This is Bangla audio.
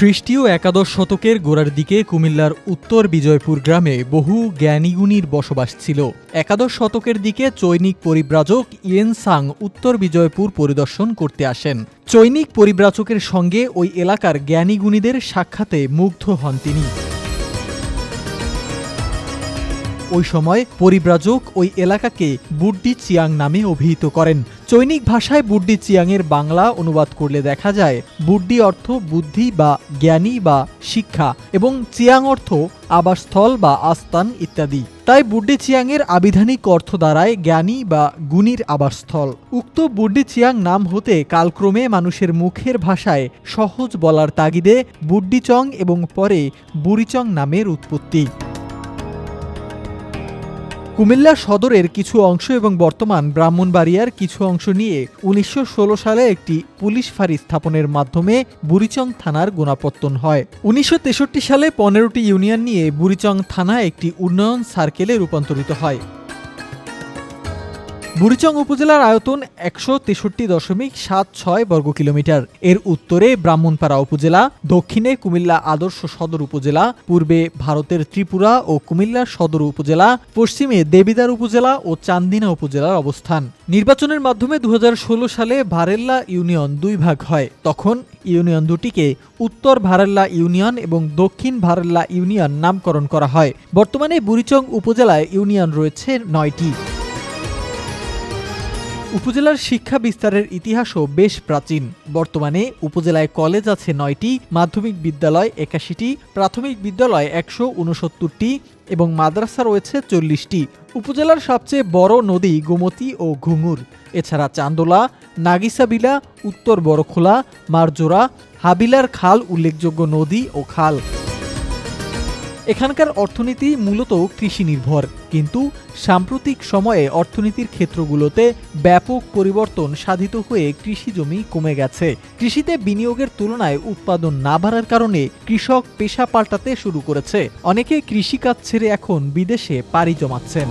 খ্রিস্টীয় একাদশ শতকের গোড়ার দিকে কুমিল্লার উত্তর বিজয়পুর গ্রামে বহু জ্ঞানীগুণীর বসবাস ছিল। একাদশ শতকের দিকে চৈনিক পরিব্রাজক ইয়েন সাং উত্তর বিজয়পুর পরিদর্শন করতে আসেন। চৈনিক পরিব্রাজকের সঙ্গে ওই এলাকার জ্ঞানীগুণীদের সাক্ষাতে মুগ্ধ হন তিনি। ওই সময় পরিব্রাজক ওই এলাকাকে বুড্ডি চিয়াং নামে অভিহিত করেন। চৈনিক ভাষায় বুড্ডি চিয়াংয়ের বাংলা অনুবাদ করলে দেখা যায়, বুড্ডি অর্থ বুদ্ধি বা জ্ঞানী বা শিক্ষা এবং চিয়াং অর্থ আবাসস্থল বা আস্তান ইত্যাদি। তাই বুড্ডি চিয়াংয়ের আবিধানিক অর্থ দ্বারায় জ্ঞানী বা গুণীর আবাসস্থল। উক্ত বুড্ডি চিয়াং নাম হতে কালক্রমে মানুষের মুখের ভাষায় সহজ বলার তাগিদে বুড্ডিচং এবং পরে বুড়িচং নামের উৎপত্তি। কুমিল্লা সদরের কিছু অংশ এবং বর্তমান ব্রাহ্মণবাড়িয়ার কিছু অংশ নিয়ে উনিশশো ষোলো সালে একটি পুলিশ ফাঁড়ি স্থাপনের মাধ্যমে বুড়িচং থানার গুণাপত্তন হয়। উনিশশো তেষট্টি সালে পনেরোটি ইউনিয়ন নিয়ে বুড়িচং থানা একটি উন্নয়ন সার্কেলে রূপান্তরিত হয়। বুড়িচং উপজেলার আয়তন একশো তেষট্টি দশমিক সাত ছয় বর্গ কিলোমিটার। এর উত্তরে ব্রাহ্মণপাড়া উপজেলা, দক্ষিণে কুমিল্লা আদর্শ সদর উপজেলা, পূর্বে ভারতের ত্রিপুরা ও কুমিল্লার সদর উপজেলা, পশ্চিমে দেবিদার উপজেলা ও চান্দিনা উপজেলার অবস্থান। নির্বাচনের মাধ্যমে দু হাজার ষোলো সালে ভারেল্লা ইউনিয়ন দুই ভাগ হয়। তখন ইউনিয়ন দুটিকে উত্তর ভারেল্লা ইউনিয়ন এবং দক্ষিণ ভারেল্লা ইউনিয়ন নামকরণ করা হয়। বর্তমানে বুড়িচং উপজেলায় ইউনিয়ন রয়েছে নয়টি। উপজেলার শিক্ষা বিস্তারের ইতিহাসও বেশ প্রাচীন। বর্তমানে উপজেলায় কলেজ আছে নয়টি, মাধ্যমিক বিদ্যালয় একাশিটি, প্রাথমিক বিদ্যালয় একশো উনসত্তরটি এবং মাদ্রাসা রয়েছে চল্লিশটি। উপজেলার সবচেয়ে বড় নদী গোমতী ও ঘুঙুর। এছাড়া চান্দোলা, নাগিসাবিলা, উত্তর বড়খোলা, মারজোড়া, হাবিলার খাল উল্লেখযোগ্য নদী ও খাল। এখানকার অর্থনীতি মূলত কৃষি নির্ভর কিন্তু সাম্প্রতিক সময়ে অর্থনীতির ক্ষেত্রগুলোতে ব্যাপক পরিবর্তন সাধিত হয়ে কৃষি জমি কমে গেছে। কৃষিতে বিনিয়োগের তুলনায় উৎপাদন না বাড়ার কারণে কৃষক পেশা পাল্টাতে শুরু করেছে। অনেকে কৃষিকাজ ছেড়ে এখন বিদেশে পাড়ি জমাচ্ছেন।